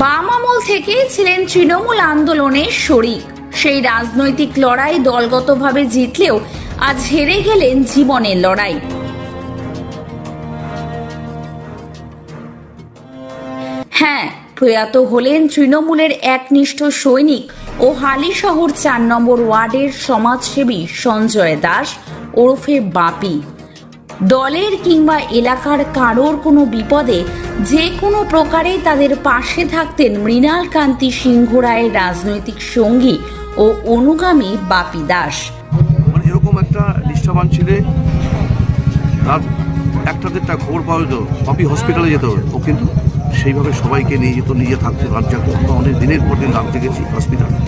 বাম আমল থেকে ছিলেন তৃণমূল আন্দোলনের শরিক। সেই রাজনৈতিক লড়াই দলগতভাবে জিতলেও আজ হেরে গেলেন জীবনের লড়াই। হ্যাঁ প্রয়াত হলেন তৃণমূলের একনিষ্ঠ সৈনিক ও হালিশহর চার নম্বর ওয়ার্ডের সমাজসেবী সঞ্জয় দাস ওরফে বাপি। দলের কিংবা এলাকার কারোর কোনো বিপদে যে কোনো প্রকারে তাদের পাশে থাকতেন মৃণাল কান্তি সিংহ রায়ের রাজনৈতিক সঙ্গী ও অনুগামী বাপি দাস। মানে এরকম একটা নিষ্ঠাবান ছেলে একটা পাওয়া যেত পপি হসপিটালে যেত ও কিন্তু সেইভাবে সবাইকে নিয়ে যেত নিজে থাকতে, রাত জাগতো। আমরা অনেক দিনের পর দিন রাত গেছি হসপিটালে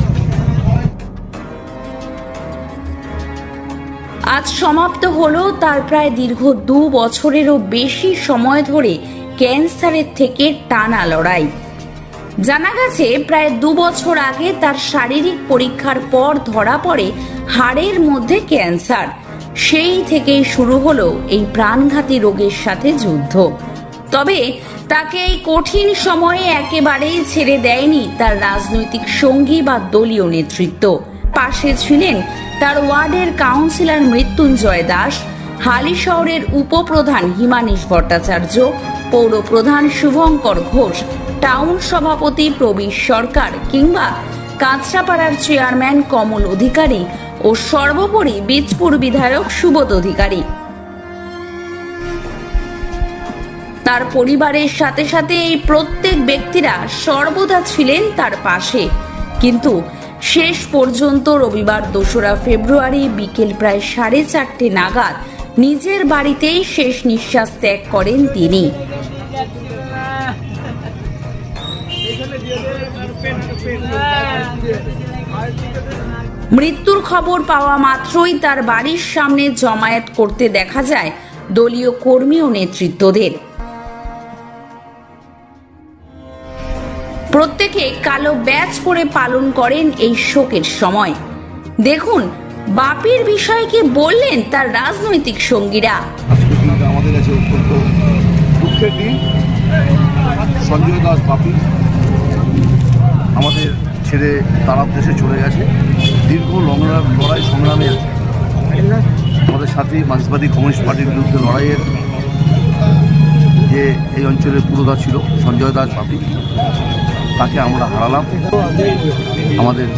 আজ সমাপ্ত হলো, তার প্রায় দীর্ঘ দু বছরেরও বেশি সময় ধরে ক্যান্সারের থেকে টানা লড়াই। জানা গেছে, প্রায় দু বছর আগে তার শারীরিক পরীক্ষার পর ধরা পড়ে হাড়ের মধ্যে ক্যান্সার। সেই থেকেই শুরু হলো এই প্রাণঘাতী রোগের সাথে যুদ্ধ। তবে তাকে এই কঠিন সময়ে একেবারেই ছেড়ে দেয়নি তার রাজনৈতিক সঙ্গী বা দলীয় নেতৃত্ব। পাশে ছিলেন তার ওয়ার্ডের কাউন্সিলর মৃত্যুঞ্জয় দাস, হালি শহরের উপপ্রধান হিমানীশ ভট্টাচার্য পৌরপ্রধান শুভঙ্কর ঘোষ, টাউন সভাপতি প্রবীর সরকার কিংবা কাঁচরাপাড়ার চেয়ারম্যান কমল অধিকারী ও সর্বোপরি বীজপুর বিধায়ক সুবোধ অধিকারী। তার পরিবারের সাথে সাথে এই প্রত্যেক ব্যক্তিরা সর্বদা ছিলেন তার পাশে। কিন্তু শেষ পর্যন্ত রবিবার দোসরা ফেব্রুয়ারি বিকেল প্রায় সাড়ে চারটে নাগাদ নিজের বাড়িতেই শেষ নিঃশ্বাস ত্যাগ করেন তিনি। মৃত্যুর খবর পাওয়া মাত্রই তার বাড়ির সামনে জমায়েত করতে দেখা যায় দলীয় কর্মী ও নেতৃত্বদের। প্রত্যেকে কালো ব্যাচ পরে পালন করেন এই শোকের সময়। দেখুন, বাপির বিষয়ে কি বললেন তার রাজনৈতিক সঙ্গীরা? আমাদের কাছে অত্যন্ত দুঃখের দিন। সঞ্জয় দাস বাপি আমাদের ছেড়ে তারাপ দেশে চলে গেছে। দীর্ঘ লংরা, লড়াই সংগ্রামের আমাদের সাথে মার্ক্সবাদী কমিউনিস্ট পার্টির বিরুদ্ধে লড়াইয়ের যে এই অঞ্চলের পুরোধা ছিল সঞ্জয় দাস বাপি। তাকে আমরা হারালাম। আমাদের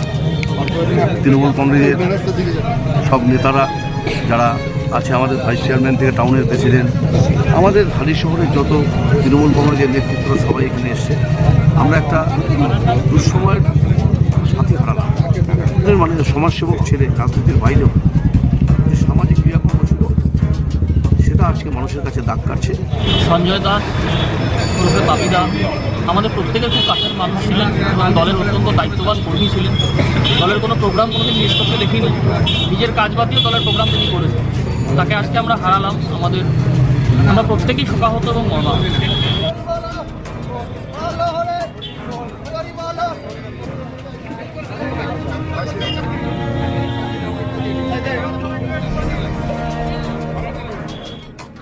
তৃণমূল কংগ্রেসের সব নেতারা যারা আছে, আমাদের ভাইস চেয়ারম্যান থেকে টাউনের প্রেসিডেন্ট আমাদের হালি শহরের যত তৃণমূল কংগ্রেসের নেতৃত্ব সবাই এখানে এসছে। আমরা একটা দুঃসময়ের সাথী হারালাম। মানে সমাজসেবক ছেলে, রাজনীতির বাইরেও মানুষের কাছে দাগ কাটছে। সঞ্জয় দাস ওরফে বাপিদা আমাদের প্রত্যেকের খুব কাছের মানুষ ছিলেন এবং দলের অত্যন্ত দায়িত্ববান কর্মী ছিলেন। দলের কোনো প্রোগ্রাম কোনোদিন মিস করতে দেখিনি। নিজের কাজ বাদ দিয়ে দলের প্রোগ্রাম তিনি করেছেন। তাকে আজকে আমরা হারালাম। আমাদের, আমরা প্রত্যেকেই শোকাহত এবং মর্মাহত।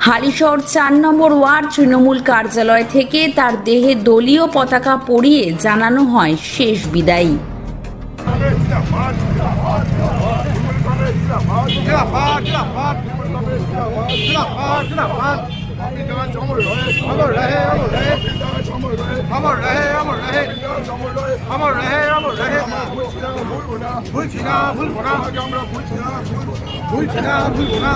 হালিশহর চার নম্বর ওয়ার্ড তৃণমূল কার্যালয় থেকে তার দেহে দলীয় পতাকা পরিয়ে জানানো হয় শেষ বিদায়ী। না।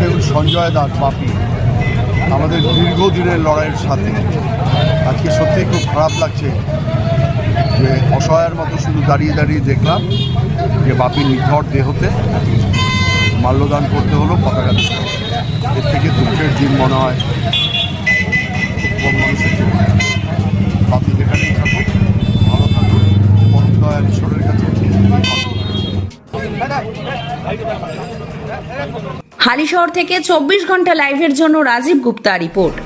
দেখুন সঞ্জয় দাস বাপি, আমাদের দীর্ঘদিনের লড়াইয়ের সাথে। আজকে সত্যি খুব খারাপ লাগছে যে অসহায়ের মতো শুধু দাঁড়িয়ে দাঁড়িয়ে দেখলাম যে বাপি নিথর দেহতে মাল্যদান করতে হলো পতাকা দিতে। এর থেকে দুঃখের দিন মনে হয়। খুব হালিশহর থেকে চব্বিশ ঘণ্টা লাইভের জন্য রাজীব গুপ্তা রিপোর্ট।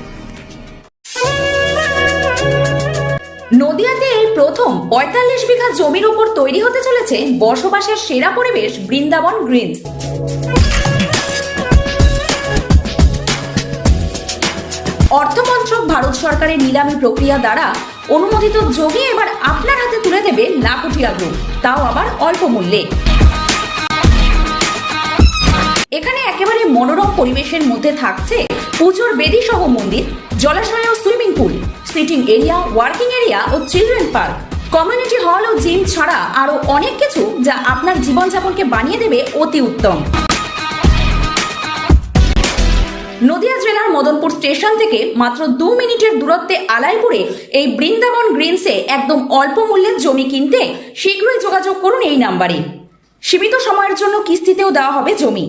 নদিয়াতে এই প্রথম পঁয়তাল্লিশ বিঘা জমির উপর তৈরি হতে চলেছে বসবাসের সেরা পরিবেশ বৃন্দাবন গ্রিনস। অর্থমন্ত্রক ভারত সরকারের নিলামী প্রক্রিয়া দ্বারা অনুমোদিত জমি এবার আপনার হাতে তুলে দেবে লাখটিয়া গ্রুপ। তাও আবার অল্প মূল্যে। এখানে একেবারে মনোরম পরিবেশের মধ্যে থাকছে পুজোর বেদি সহ মন্দির, জলাশয় ও swimming pool, sitting area, working area ও চিলড্রেন পার্ক। কমিউনিটি হল ও জিম ছাড়া আরও অনেক কিছু যা আপনার জীবনযাপনকে বানিয়ে দেবে অতি উত্তম। নদিয়া জেলার মদনপুর স্টেশন থেকে মাত্র দু মিনিটের দূরত্বে আলাইপুরে এই বৃন্দাবন গ্রিনসে একদম অল্প মূল্যের জমি কিনতে শীঘ্রই যোগাযোগ করুন এই নাম্বারে। সীমিত সময়ের জন্য কিস্তিতেও দেওয়া হবে জমি।